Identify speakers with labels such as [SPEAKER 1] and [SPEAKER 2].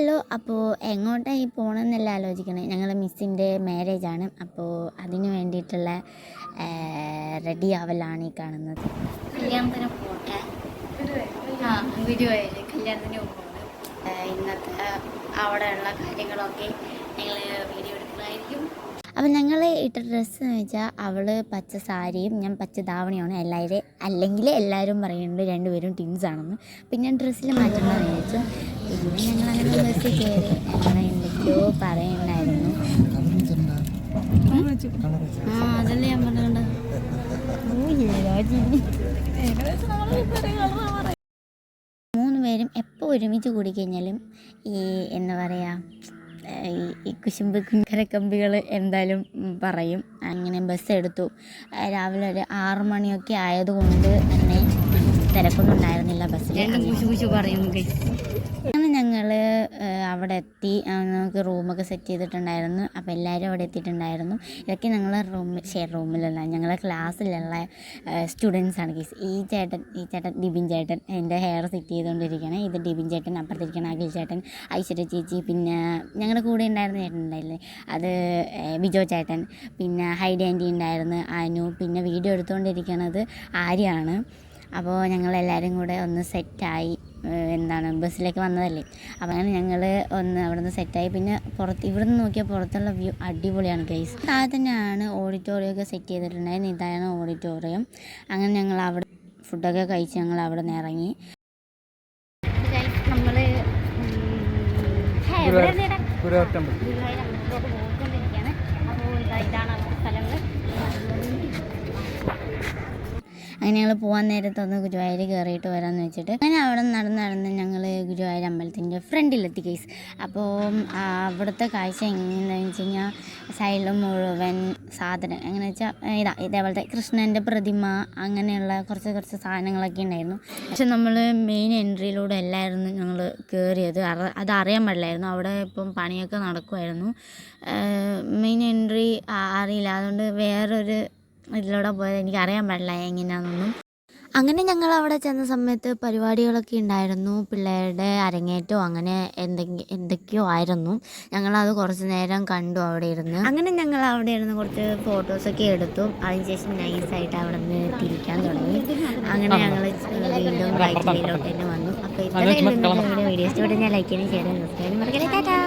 [SPEAKER 1] Hello അപ്പോൾ എങ്ങോട്ടായി പോകണമെന്നല്ല ആലോചിക്കണേ. ഞങ്ങൾ മിസ്സിന്റെ marriage ആണ്. അപ്പോൾ അതിന് വേണ്ടിയിട്ടുള്ള റെഡി ആവലാണ് ഈ കാണുന്നത്. കല്യാണത്തിന് പോട്ടെ. ആ ഗുരുവായൂർ കല്യാണത്തിന് പോകുന്നത് ഇന്നത്തെ അവിടെയുള്ള കാര്യങ്ങളൊക്കെ ഞങ്ങൾ വീഡിയോ എടുക്കുന്നതായിരിക്കും അപ്പം ഞങ്ങൾ ഇട്ട ഡ്രസ്സ് എന്ന് വെച്ചാൽ അവൾ പച്ച സാരിയും ഞാൻ പച്ച ധാവണിയാണ് എല്ലാവരും അല്ലെങ്കിൽ എല്ലാവരും പറയുന്നുണ്ട് രണ്ടുപേരും ആണെന്ന്. പിന്നെ ഡ്രസ്സിൽ മാറ്റണമെന്ന് വിചാരിച്ചു. പിന്നെ ഞങ്ങൾ അങ്ങനെ ബസ്സിൽ കയറി അങ്ങനെ എന്തൊക്കെയോ പറയുന്നുണ്ടായിരുന്നു ആ അതല്ലേ ഞാൻ പറഞ്ഞുകൊണ്ട് മൂന്ന് പേരും എപ്പോൾ ഒരുമിച്ച് കൂടിക്കഴിഞ്ഞാലും ഈ എന്താ പറയുക ഈ കുശുമ്പ് കമ്പികൾ എന്തായാലും പറയും. അങ്ങനെ ബസ് എടുത്തു. രാവിലെ ഒരു ആറു മണിയൊക്കെ ആയതുകൊണ്ട് തന്നെ തിരക്കൊന്നും ഉണ്ടായിരുന്നില്ല ബസ്സിൽ പറയും അവിടെ എത്തി. ഞങ്ങൾക്ക് റൂമൊക്കെ സെറ്റ് ചെയ്തിട്ടുണ്ടായിരുന്നു. അപ്പോൾ എല്ലാവരും അവിടെ എത്തിയിട്ടുണ്ടായിരുന്നു. ഇതൊക്കെ ഞങ്ങളെ റൂമിൽ ഷെയർ റൂമിലുള്ള ഞങ്ങളെ ക്ലാസ്സിലുള്ള സ്റ്റുഡൻസ് ആണ് കേസ് ഈ ചേട്ടൻ ഈ ചേട്ടൻ ഡിബിൻ ചേട്ടൻ എന്റെ ഹെയർ സെറ്റ് ചെയ്തുകൊണ്ടിരിക്കുകയാണ് ഇത് ഡിബിൻ ചേട്ടൻ അപ്പുറത്തിരിക്കണം അഖിൽ ചേട്ടൻ ഐശ്വര്യ ചേച്ചി പിന്നെ ഞങ്ങളുടെ കൂടെ ഉണ്ടായിരുന്ന ചേട്ടൻ ഉണ്ടായില്ലേ? അത് ബിജോ ചേട്ടൻ പിന്നെ ഹൈഡി ആന്റി ഉണ്ടായിരുന്നു അനു പിന്നെ വീഡിയോ എടുത്തുകൊണ്ടിരിക്കുന്നത് ആര്യാണ്. അപ്പോൾ ഞങ്ങളെല്ലാവരും കൂടെ ഒന്ന് സെറ്റായി എന്താണ് ബസ്സിലേക്ക് വന്നതല്ലേ. അപ്പോൾ അങ്ങനെ ഞങ്ങൾ ഒന്ന് അവിടെ നിന്ന് സെറ്റായി പിന്നെ പുറത്ത് ഇവിടെ നിന്ന് നോക്കിയാൽ പുറത്തുള്ള വ്യൂ അടിപൊളിയാണ് ഗൈസ് താഴെ തന്നെയാണ് ഓഡിറ്റോറിയം ഒക്കെ സെറ്റ് ചെയ്തിട്ടുണ്ടായിരുന്നു ഇതാണ് ഓഡിറ്റോറിയം അങ്ങനെ ഞങ്ങൾ അവിടെ ഫുഡൊക്കെ കഴിച്ച് ഞങ്ങൾ അവിടെ നിന്ന് ഇറങ്ങി നമ്മൾ അപ്പോൾ ഇതാണ് സ്ഥലങ്ങൾ അങ്ങനെ ഞങ്ങൾ പോകാൻ നേരത്തൊന്ന് ഗുരുവായൂർ കയറിയിട്ട് വരാമെന്ന് വെച്ചിട്ട് അങ്ങനെ അവിടെ നടന്ന് നടന്ന് ഞങ്ങൾ ഗുരുവായൂർ അമ്പലത്തിന്റെ ഫ്രണ്ടിലെത്തി കേസ് അപ്പോൾ അവിടുത്തെ കാഴ്ച എങ്ങനെയാണെന്ന് വെച്ച് കഴിഞ്ഞാൽ സൈഡിൽ മുഴുവൻ സാധനം. എങ്ങനെ വെച്ചാൽ ഇതാ ഇതേപോലത്തെ കൃഷ്ണന്റെ പ്രതിമ അങ്ങനെയുള്ള കുറച്ച് കുറച്ച് സാധനങ്ങളൊക്കെ ഉണ്ടായിരുന്നു. പക്ഷെ നമ്മൾ മെയിൻ എൻട്രിയിലൂടെ അല്ലായിരുന്നു ഞങ്ങൾ കയറിയത് അത് അറിയാൻ പാടില്ലായിരുന്നു. അവിടെ ഇപ്പം പണിയൊക്കെ നടക്കുമായിരുന്നു മെയിൻ എൻട്രി അറിയില്ല. അതുകൊണ്ട് വേറൊരു ഇതിലൂടെ പോയത് എനിക്ക് അറിയാൻ പാടില്ല എങ്ങനെയാണെന്നൊന്നും. അങ്ങനെ ഞങ്ങൾ അവിടെ ചെന്ന സമയത്ത് പരിപാടികളൊക്കെ ഉണ്ടായിരുന്നു. പിള്ളേരുടെ അരങ്ങേറ്റവും അങ്ങനെ എന്തെങ്കിലും എന്തൊക്കെയോ ആയിരുന്നു. ഞങ്ങളത് കുറച്ച് നേരം കണ്ടു അവിടെ ഇരുന്ന്. അങ്ങനെ ഞങ്ങൾ അവിടെ ഇരുന്ന് കുറച്ച് ഫോട്ടോസൊക്കെ എടുത്തു. അതിനുശേഷം നൈസായിട്ട് അവിടെ നിന്ന് തിരിക്കാൻ തുടങ്ങി. അങ്ങനെ ഞങ്ങൾ വീണ്ടും റൈറ്റ് വേയിലോട്ട് തന്നെ വന്നു. അപ്പോൾ ഇത്രയും വീഡിയോസ് ഇഷ്ടപ്പെട്ടു ഞാൻ ലൈക്ക് ചെയ്യാൻ ഷെയർ ചെയ്യാനും മറക്കല്ലേ ടാറ്റാ.